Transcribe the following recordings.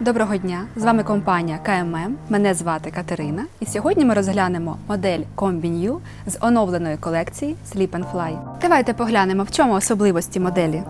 Доброго дня! З вами компанія КММ. Мене звати Катерина. І сьогодні ми розглянемо модель Combi New з оновленої колекції Sleep and Fly. Давайте поглянемо, в чому особливості моделі.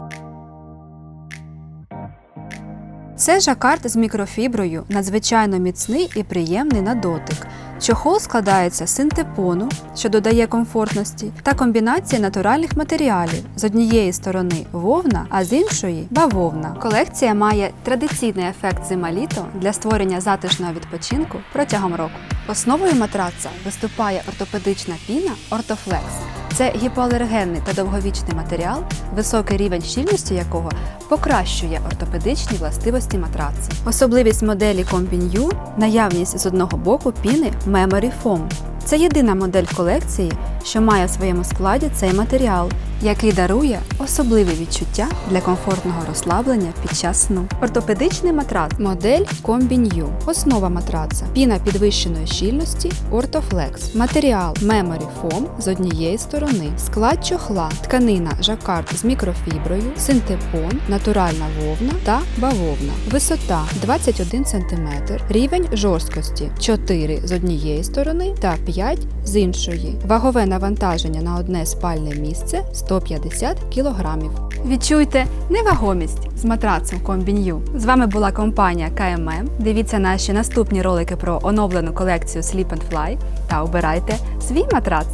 Це жакард з мікрофіброю, надзвичайно міцний і приємний на дотик. Чохол складається з синтепону, що додає комфортності, та комбінації натуральних матеріалів з однієї сторони вовна, а з іншої бавовна. Колекція має традиційний ефект зима-літо для створення затишного відпочинку протягом року. Основою матраца виступає ортопедична піна Ортофлекс. Це гіпоалергенний та довговічний матеріал, високий рівень щільності якого покращує ортопедичні властивості матраца. Особливість моделі Combi – наявність з одного боку піни Memory Foam. Це єдина модель колекції, що має в своєму складі цей матеріал, який дарує особливі відчуття для комфортного розслаблення під час сну. Ортопедичний матрац модель Combi New. Основа матраца піна підвищеної щільності Orthoflex. Матеріал Memory Foam з однієї сторони, склад чохла, тканина жакард з мікрофіброю, синтепон, натуральна вовна та бавовна. Висота 21 см, рівень жорсткості 4 з однієї сторони та 5 з іншої. Вагове навантаження на одне спальне місце 150 кг. Відчуйте невагомість з матрацем Комбін'ю. З вами була компанія КММ. Дивіться наші наступні ролики про оновлену колекцію Sleep and Fly та обирайте свій матрац.